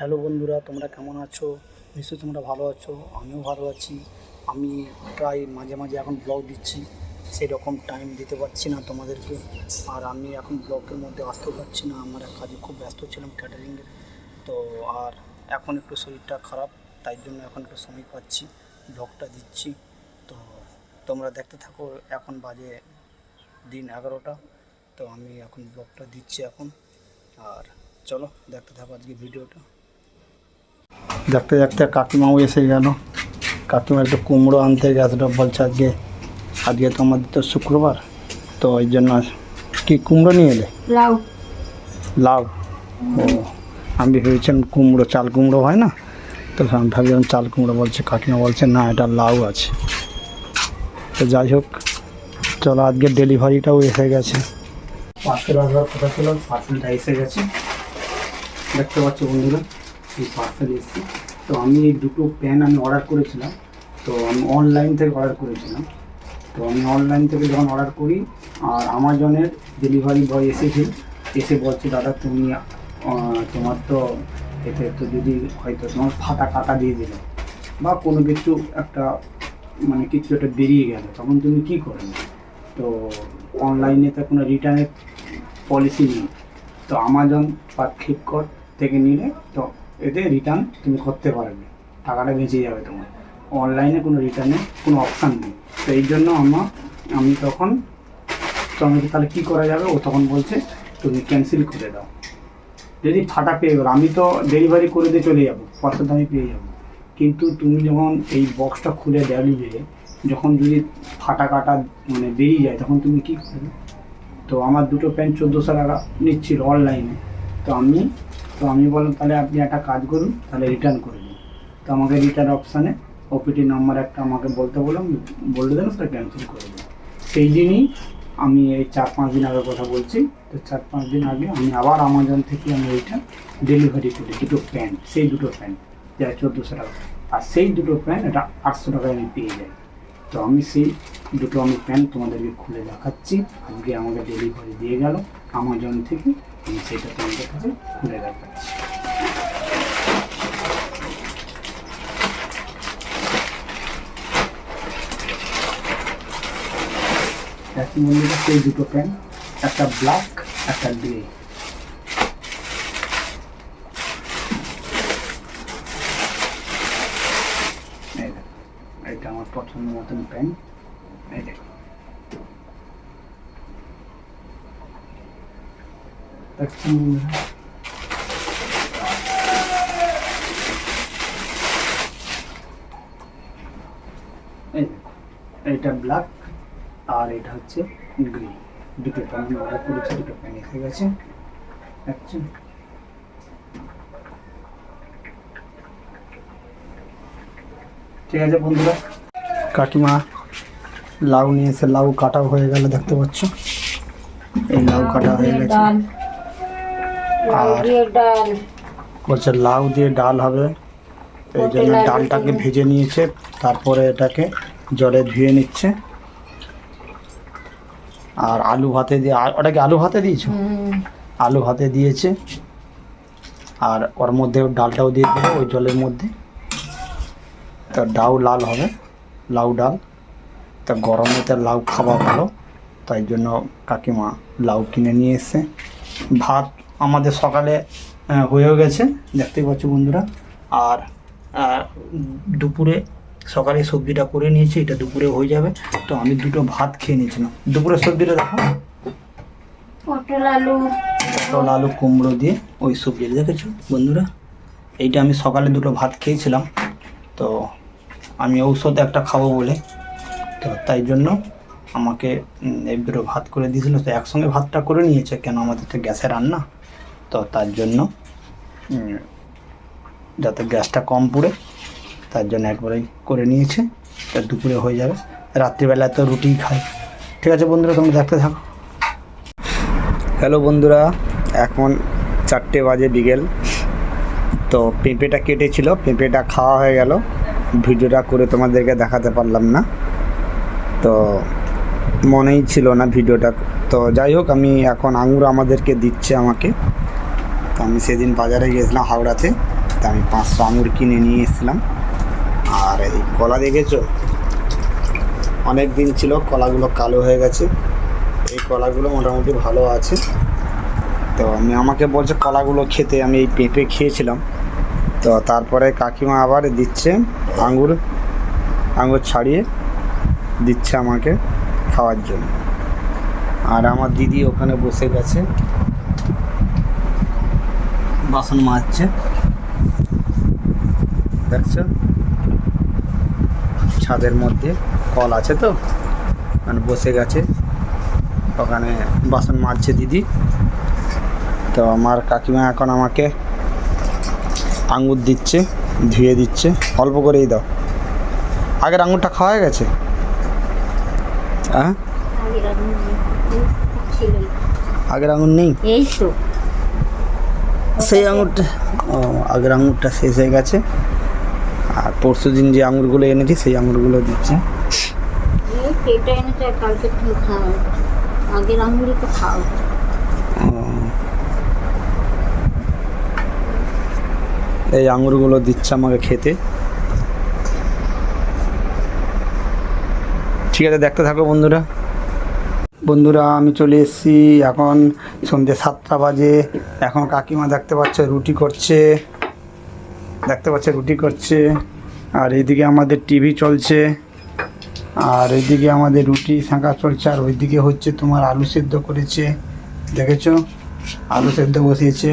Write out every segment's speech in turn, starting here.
Hello বন্ধুরা, তোমরা কেমন আছো? নিশ্চয়ই তোমরা ভালো আছো, আমিও ভালো আছি। আমি প্রায় মাঝে মাঝে এখন ব্লগ দিচ্ছি সেই রকম টাইম দিতে পারছি না তোমাদেরকে। আর আমি এখন ব্লগের মধ্যে আসতে পারছি না, আমার এক কাজে খুব ব্যস্ত ছিলাম ক্যাটারিংয়ের তো আর এখন একটু শরীরটা খারাপ, তাই জন্য এখন একটু সময় পাচ্ছি ব্লগটা দিচ্ছি। তো তোমরা দেখতে থাকো, এখন বাজে দিন এগারোটা, তো আমি এখন ব্লগটা দিচ্ছি এখন। আর চলো দেখতে থাকো আজকে ভিডিওটা দেখতে দেখতে কাকিমাও এসে গেল। কাকিমা একটু কুমড়ো আনতে গেছিল বলছে আজকে আজকে তো আমাদের তো শুক্রবার তো ওই জন্য কি কুমড়ো নিয়ে এলে? লাউ। লাউ? ও আমি ভেবেছিলাম কুমড়ো চাল কুমড়ো হয় না? তো আমি ভাবলাম চাল কুমড়ো বলছে কাকিমা বলছে না এটা লাউ আছে। তো যাই হোক চলো আজকে ডেলিভারিটাও এসে গেছে। পার্সেল আসবার কথা ছিল পার্সেলটা এসে গেছে। দেখতে পাচ্ছ বন্ধুরা। এই পার্সেল এসেছে। তো আমি এই দুটো প্যান আমি অর্ডার করেছিলাম। তো আমি অনলাইন থেকে অর্ডার করেছিলাম। তো আমি অনলাইন থেকে যখন অর্ডার করি, আর আমাজনের ডেলিভারি বয় এসেছে। এসে বলছে, দাদা, তুমি তোমার তো এতে তো যদি হয়তো তোমার ফাটা কাটা দিয়ে দিল বা কোনো কিছু একটা মানে কিছু একটা বেরিয়ে গেল, তখন তুমি কী করবে? তো অনলাইনে তো কোনো রিটার্নের পলিসি নেই। তো আমাজন বা ফ্লিপকার্ট থেকে নিলে তো এতে রিটার্ন তুমি করতে পারবে। টাকাটা বেঁচে যাবে তোমার। অনলাইনে কোনো রিটার্নে কোনো অপশান নেই। তো এই জন্য আমার, আমি তখন, তো আমি তাহলে কী করা যাবে? ও তখন বলছে, তুমি ক্যান্সেল করে দাও। যদি ফাটা পেয়ে গেলো, আমি তো ডেলিভারি করে দিয়ে চলে যাব পয়সাটা আমি পেয়ে যাব। কিন্তু তুমি যখন এই বক্সটা খুলে দেখবে, যখন যদি ফাটা কাটা মানে বেরিয়ে যায়, তখন তুমি কী করবে? তো আমার দুটো প্যান্ট চোদ্দোশো টাকা নিচ্ছিল অনলাইনে তো আমি তো আমি বললাম, তাহলে আপনি একটা কাজ করুন, তাহলে রিটার্ন করে দিন। তো আমাকে রিটার্ন অপশানে ওপিটি নাম্বার একটা আমাকে বলতে বললাম বলে দেন সেটা ক্যান্সেল করে দিন সেই দিনই আমি এই চার পাঁচ দিন আগের কথা বলছি, তো চার পাঁচ দিন আগে আমি আবার আমাজন থেকে আমি এইটা ডেলিভারি করি দুটো প্যান্ট সেই দুটো প্যান্ট যা চোদ্দোশো টাকা। আর সেই দুটো প্যান্ট এটা আটশো টাকায় আমি পেয়ে যাই। তো আমি সেই দুটো আমি প্যান্ট তোমাদেরকে খুলে দেখাচ্ছি। আজকে আমাকে ডেলিভারি দিয়ে গেল আমাজন থেকে। আমি সেটা তোমাদের কাছে খুলে দেখাচ্ছি একই মন্দিরে সেই দুটো প্যান্ট একটা ব্ল্যাক একটা গ্রে এটা আমার পছন্দ মতন প্যান্ট এই দেখো দেখছেন বন্ধুরা? দেখো, ব্ল্যাক আর এটা হচ্ছে গ্রে দুটো প্যান অর্ডার করেছি দুটো প্যান এসে গেছে। দেখছেন? ঠিক আছে বন্ধুরা। কাকিমা লাউ নিয়ে এসে লাউ কাটা হয়ে গেল দেখতে পাচ্ছ? এই লাউ কাটা হয়ে গেছে। ডাল বলছে লাউ দিয়ে ডাল হবে। এই জন্য ডালটাকে ভেজে নিয়েছে তারপরে এটাকে জলে ধুয়ে নিচ্ছে। আর আলু ভাতে দিয়ে আর ওটাকে আলু ভাতে দিয়েছ? আলু ভাতে দিয়েছে। আর ওর মধ্যে ডালটাও দিয়ে দেবে ওই জলের মধ্যে। তো ডাউ লাল হবে লাউ ডাল। তা গরমে তো লাউ খাওয়া ভালো তাই জন্য কাকিমা লাউ কিনে নিয়ে এসছে। ভাত আমাদের সকালে হয়েও গেছে দেখতেই পাচ্ছ বন্ধুরা। আর দুপুরে সকালে সবজিটা করে নিয়েছি এটা দুপুরে হয়ে যাবে। তো আমি দুটো ভাত খেয়ে নিয়েছিলাম। দুপুরে সবজিটা দেখো পটল আলু। পটল আলু কুমড়ো দিয়ে ওই সবজি দেখেছ বন্ধুরা? এইটা আমি সকালে দুটো ভাত খেয়েছিলাম। তো আমি ঔষধ একটা খাব বলে। তো তাই জন্য আমাকে এই দুটো ভাত করে দিয়েছিল, তো একসঙ্গে ভাতটা করে নিয়েছে। কেন আমাদের তো গ্যাসে রান্না? তো তার জন্য যাতে গ্যাসটা কম পুড়ে, তার জন্য একবারেই করে নিয়েছে। তা দুপুরে হয়ে যাবে। রাত্রিবেলা তো রুটি খাই। ঠিক আছে বন্ধুরা, তোমরা দেখতে থাকো। হ্যালো বন্ধুরা, এখন চারটে বাজে বিকেল। তো পেঁপেটা কেটেছিল, পেঁপেটা খাওয়া হয়ে গেল। ভিডিওটা করে তোমাদেরকে দেখাতে পারলাম না। তো মনেই ছিল না ভিডিওটা। তো যাই হোক, আমি এখন আঙুর আমাদেরকে দিচ্ছে আমাকে। তো আমি সেদিন বাজারে গিয়েছিলাম হাওড়াতে। তা আমি পাঁচশো আঙুর কিনে নিয়ে এসেছিলাম। আর এই কলা দেখেছ? অনেক দিন ছিল, কলাগুলো কালো হয়ে গেছে। এই কলাগুলো মোটামুটি ভালো আছে। তো আমি, আমাকে বলছে কলাগুলো খেতে। আমি এই পেঁপে খেয়েছিলাম। তো তারপরে কাকিমা আবার দিচ্ছে আঙুর আঙুর ছাড়িয়ে দিচ্ছে আমাকে। খাওয়ার জন্য। আর আমার দিদি ওখানে বসে গেছে। বাসন মাজছে। দেখছ? ছাদের মধ্যে কল আছে তো? মানে বসে গেছে। ওখানে বাসন মাজছে দিদি। তো আমার কাকিমা এখন আমাকে আঙুর দিচ্ছে, ধুয়ে দিচ্ছে। অল্প করেই দাও। আগের আঙুরটা খাওয়া গেছে? হ্যাঁ আগের আঙুর নেই? এই তো। সেই আঙুরটা ও আগের আঙুরটা শেষ হয়ে গেছে। আর পরশু দিন যে আঙুরগুলো এনেছি সেই আঙুরগুলো দিচ্ছে। এই এনেছে কালকে তুমি খাওয়া আগের আঙুলি তো খাওয়া এই আঙুরগুলো দিচ্ছে আমাকে খেতে। ঠিক আছে, দেখতে থাকো বন্ধুরা। বন্ধুরা, আমি চলে এসেছি এখন সন্ধ্যে সাতটা বাজে। এখন কাকিমা দেখতে পাচ্ছে রুটি করছে। দেখতে পাচ্ছে রুটি করছে। আর এইদিকে আমাদের টিভি চলছে। আর এইদিকে আমাদের রুটি শাঁকা চলছে। আর ওইদিকে হচ্ছে তোমার আলু সেদ্ধ করেছে। দেখেছ? আলু সেদ্ধ বসিয়েছে।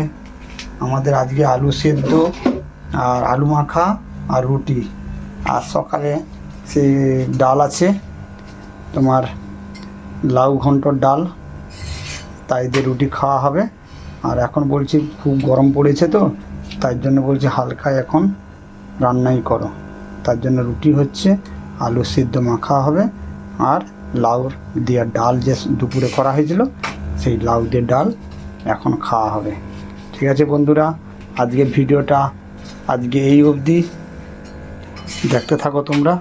আমাদের আজকে আলু সেদ্ধ আর আলু মাখা আর রুটি। আর সকালে সে ডাল আছে। তোমার লাউ ঘন্টর ডাল, তাই দিয়ে রুটি খাওয়া হবে। আর এখন বলছি খুব গরম পড়েছে তো, তাই জন্য বলছি হালকা এখন রান্নাই করো। তার জন্য রুটি হচ্ছে, আলু সিদ্ধ মাখা হবে, আর লাউ দিয়ে ডাল যে দুপুরে করা হয়েছিল, সেই লাউ দিয়ে ডাল এখন খাওয়া হবে। ঠিক আছে বন্ধুরা আজকে ভিডিওটা আজকে এই অবধি। দেখতে থাকো তোমরা।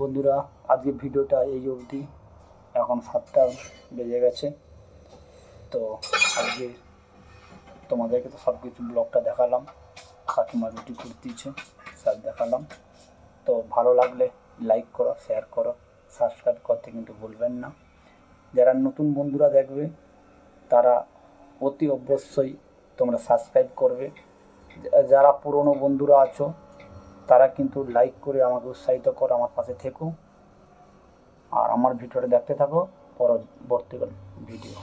বন্ধুরা আজকে ভিডিওটা এই অবধি। এখন সাতটা বেজে গেছে। তো আজকে তোমাদেরকে তো সব কিছু ব্লগটা দেখালাম। কাকিমা রুটি করতেছে সব দেখালাম। তো ভালো লাগলে লাইক করো শেয়ার করো সাবস্ক্রাইব করতে কিন্তু ভুলবেন না। যারা নতুন বন্ধুরা দেখবে, তারা অতি অবশ্যই তোমরা সাবস্ক্রাইব করবে। যারা পুরনো বন্ধুরা আছো, তারা কিন্তু লাইক করে আমাকে উৎসাহিত করো, আমার পাশে থেকো। আর আমার ভিডিওটা দেখতে থাকো পরবর্তী ভিডিও।